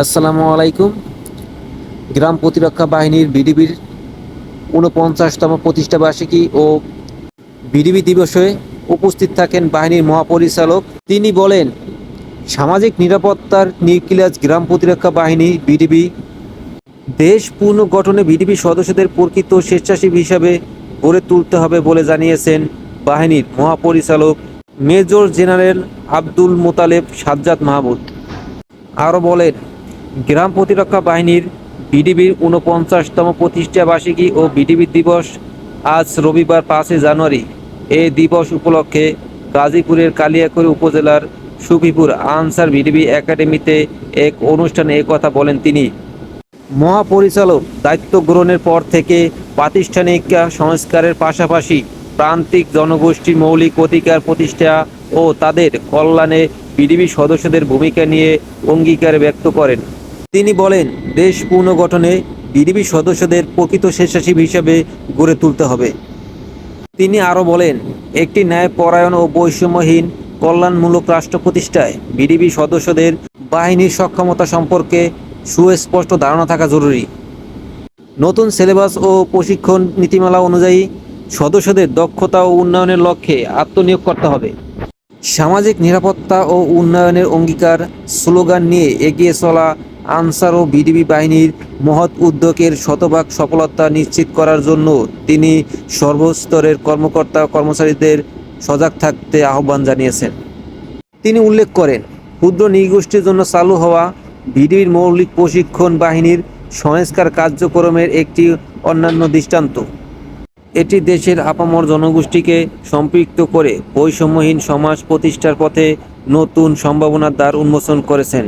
আসসালামু আলাইকুম। গ্রাম প্রতিরক্ষা বাহিনীর বিডিবির ঊনপঞ্চাশতম প্রতিষ্ঠা বার্ষিকী ও বিডিবি দিবসে উপস্থিত থাকেন বাহিনীর মহাপরিচালক। তিনি বলেন, সামাজিক নিরাপত্তার নিউক্লিয়াস গ্রাম প্রতিরক্ষা বাহিনী বিডিবি দেশ পুনর্গঠনে বিডিবি সদস্যদের প্রকৃত স্বেচ্ছাসেবী হিসাবে গড়ে তুলতে হবে বলে জানিয়েছেন বাহিনীর মহাপরিচালক মেজর জেনারেল আব্দুল মোতালেব সাজ্জাদ মাহমুদ। আরও বলেন গ্রাম প্রতিরক্ষা বাহিনীর বিডিবির ঊনপঞ্চাশতম প্রতিষ্ঠা বার্ষিকী ও বিডিবি দিবস আজ রবিবার পাঁচই জানুয়ারি। এই দিবস উপলক্ষে গাজীপুরের কালিয়াকৈর উপজেলার সুফিপুর আনসার বিডিবি একাডেমিতে এক অনুষ্ঠানে কথা বলেন তিনি। মহাপরিচালক দায়িত্ব গ্রহণের পর থেকে প্রাতিষ্ঠানিক সংস্কারের পাশাপাশি প্রান্তিক জনগোষ্ঠীর মৌলিক অধিকার প্রতিষ্ঠা ও তাদের কল্যাণে বিডিবি সদস্যদের ভূমিকা নিয়ে অঙ্গীকার ব্যক্ত করেন। তিনি বলেন, দেশ পুনর্গঠনে বিডিবি সদস্যদের প্রকৃত স্বেচ্ছাসেবী হিসাবে গড়ে তুলতে হবে। তিনি আরও বলেন, একটি ন্যায়পরায়ণ ও বৈষম্যহীন, কল্যাণমূলক রাষ্ট্র প্রতিষ্ঠায় বিডিবি সদস্যদের বাহিনীর সক্ষমতা সম্পর্কে সুস্পষ্ট ধারণা থাকা জরুরি। নতুন সিলেবাস ও প্রশিক্ষণ নীতিমালা অনুযায়ী সদস্যদের দক্ষতা ও উন্নয়নের লক্ষ্যে আত্মনিয়োগ করতে হবে। সামাজিক নিরাপত্তা ও উন্নয়নের অঙ্গীকার স্লোগান নিয়ে এগিয়ে চলা আনসার ও বিডিবি বাহিনীর মহৎ উদ্যোগের শতভাগ সফলতা নিশ্চিত করার জন্য তিনি সর্বস্তরের কর্মকর্তা কর্মচারীদের সজাগ থাকতে আহ্বান জানিয়েছেন। তিনি উল্লেখ করেন, ক্ষুদ্র নৃগোষ্ঠীর জন্য চালু হওয়া বিডিবির মৌলিক প্রশিক্ষণ বাহিনীর সংস্কার কার্যক্রমের একটি অন্যান্য দৃষ্টান্ত। এটি দেশের আপামর জনগোষ্ঠীকে সম্পৃক্ত করে বৈষম্যহীন সমাজ প্রতিষ্ঠার পথে নতুন সম্ভাবনার দ্বার উন্মোচন করেছেন।